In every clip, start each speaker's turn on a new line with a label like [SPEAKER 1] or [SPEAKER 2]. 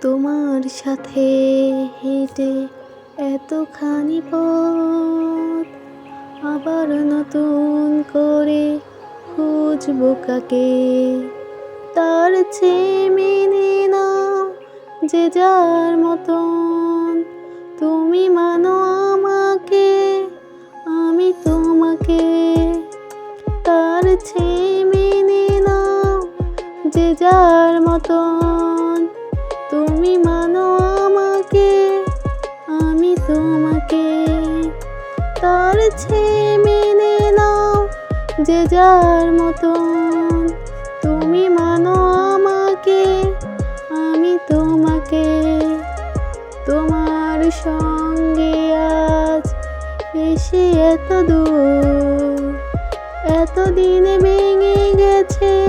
[SPEAKER 1] তোমার সাথে হেঁটে এতখানি পথ আবার নতুন করে খুঁজবো কাকে? তার চেয়ে মেনে নাও যে যার মতন। তুমি মানো আমাকে, আমি তোমাকে। তার চেয়ে মেনে নাও যে যার মতন। তুমি মানো আমাকে, আমি তোমাকে। তার চেয়ে মেনে নাও যে যার মতন। তুমি মানো আমাকে, আমি তোমাকে। তোমার সঙ্গে আজ এসে এত দূর। এতদিনে ভেঙে গেছে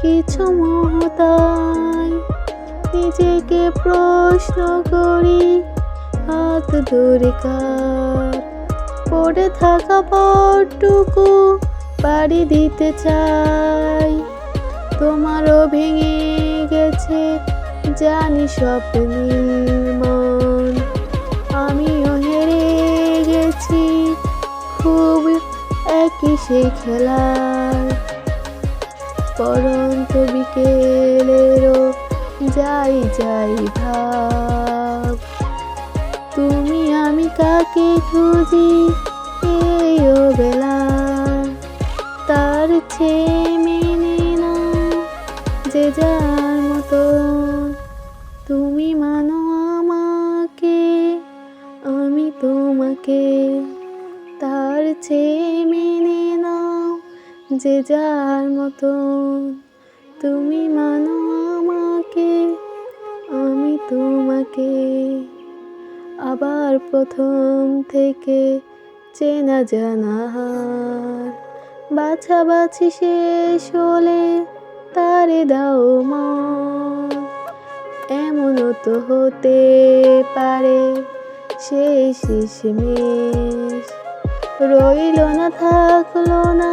[SPEAKER 1] কিছু মহতায়। নিজেকে প্রশ্ন করি, হাত ধরে কার। পড়ে থাকা পরটুকু বাড়ি দিতে চাই। তোমারও ভেঙে গেছে জানি স্বপ্নের মন। আমিও হেরে গেছি খুব একই সেই খেলায়। পরন্ত বিকেলেরও যাই যাই ভাব। তুমি, আমি কাকে খুঁজি? এই বেলা। তার চেয়ে মেনে না যে যার মতো। তুমি মানো আমাকে, আমি তোমাকে। তার চেয়ে মেনে নাও যে যার মতো। তুমি মানো আমাকে আমি তোমাকে আবার প্রথম থেকে চেনা জানা হার বাছাবাছি শেষ হলে তারে দাও এমনও তো হতে পারে সেই শেষমেশ। রইল না, থাকল না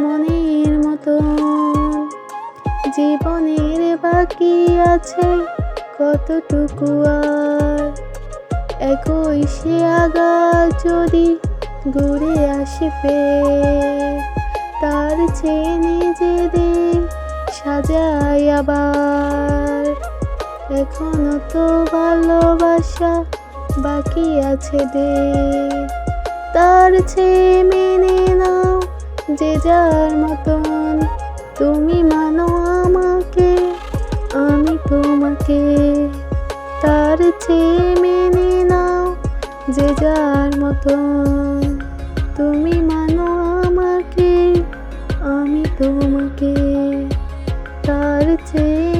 [SPEAKER 1] মনের মতন। জীবনের বাকি আছে, কতটুকু আর? একই সে আগা যদি ঘুরে আসে ফের তার চেয়ে নিজেদের সাজাই আবার। এখনও তো ভালোবাসা বাকি আছে দে। তার চেয়ে মেনে নাও যে যার মতন তুমি মানো। চেয়ে মেনে নাও যে যার মতন তুমি মানো আমাকে আমি তোমাকে। তার চেয়ে